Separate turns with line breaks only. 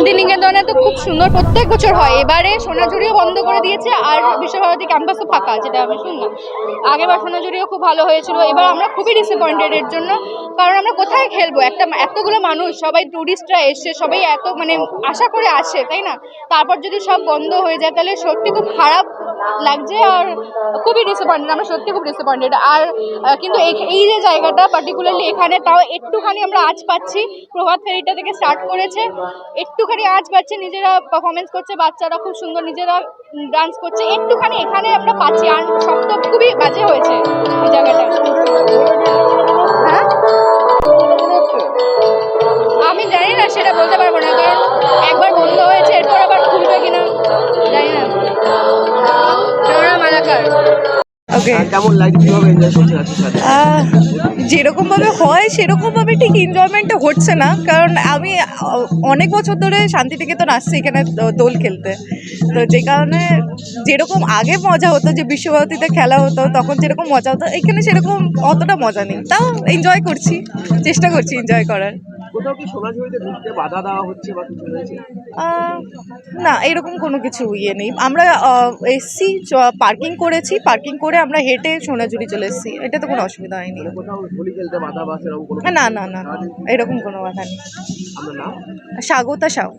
শান্তিনিকেতনে তো খুব সুন্দর। প্রত্যেক বছর হয়। এবারে সোনাঝুরিও বন্ধ করে দিয়েছে আর বিশ্বভারতী ক্যাম্পাসও ফাঁকা, যেটা আমি শুনলাম। আগেবার সোনাঝুরিও খুব ভালো হয়েছিল। এবার আমরা খুবই ডিসঅ্যাপয়েন্টেড এর জন্য, কারণ আমরা কোথায় খেলব? একটা এতগুলো মানুষ, সবাই ট্যুরিস্টরা এসছে সবাই এত মানে আশা করে আসে, তাই না? তারপর যদি সব বন্ধ হয়ে যায়, তাহলে সত্যি খুব খারাপ লাগছে আর খুবই ডিসঅ্যাপয়েন্টেড আমরা সত্যি খুব ডিসঅ্যাপয়েন্টেড আর কিন্তু এই- এই যে জায়গাটা পার্টিকুলারলি এখানে তাও একটুখানি আমরা আজ পাচ্ছি। প্রভাত ফেরিটা থেকে স্টার্ট করেছে। একটুখানি আজ পাচ্ছি নিজেরা পারফরমেন্স করছে বাচ্চারা খুব সুন্দর নিজেরা ডান্স করছে। একটুখানি এখানে আমরা পাচ্ছি আর সব তো খুবই বাজে হয়েছে এই জায়গাটা। হ্যাঁ? আমি জানি না সেটা বলতে পারব না কারণ একবার
ওকে
কেমন লাগছে কীভাবে এনজয় করছেন
যেরকম ভাবে হয় সেরকম ভাবে ঠিক এনজয়মেন্টটা হচ্ছে না। কারণ আমি অনেক বছর ধরে শান্তিনিকেতন আসছি এখানে দোল খেলতে। তো যে কারণে যেরকম আগে মজা হতো যে বিশ্বভারতীতে খেলা হতো তখন যেরকম মজা হতো এখানে সেরকম অতটা মজা নেই। তাও এনজয় করছি চেষ্টা করছি এনজয় করার।
কোথাও কি সোনাঝুরিতে ঢুকতে বাধা দেওয়া হচ্ছে বা কিছু হয়েছে?
না এরকম কোনো কিছু ইয়ে নেই। আমরা এসছি পার্কিং করেছি। পার্কিং করে আমরা হেঁটে সোনাঝুরি চলে এসেছি। এটা তো কোনো অসুবিধা হয়নি।
মানে
না না না এরকম কোনো বাধা নেই। স্বাগতা সাউ।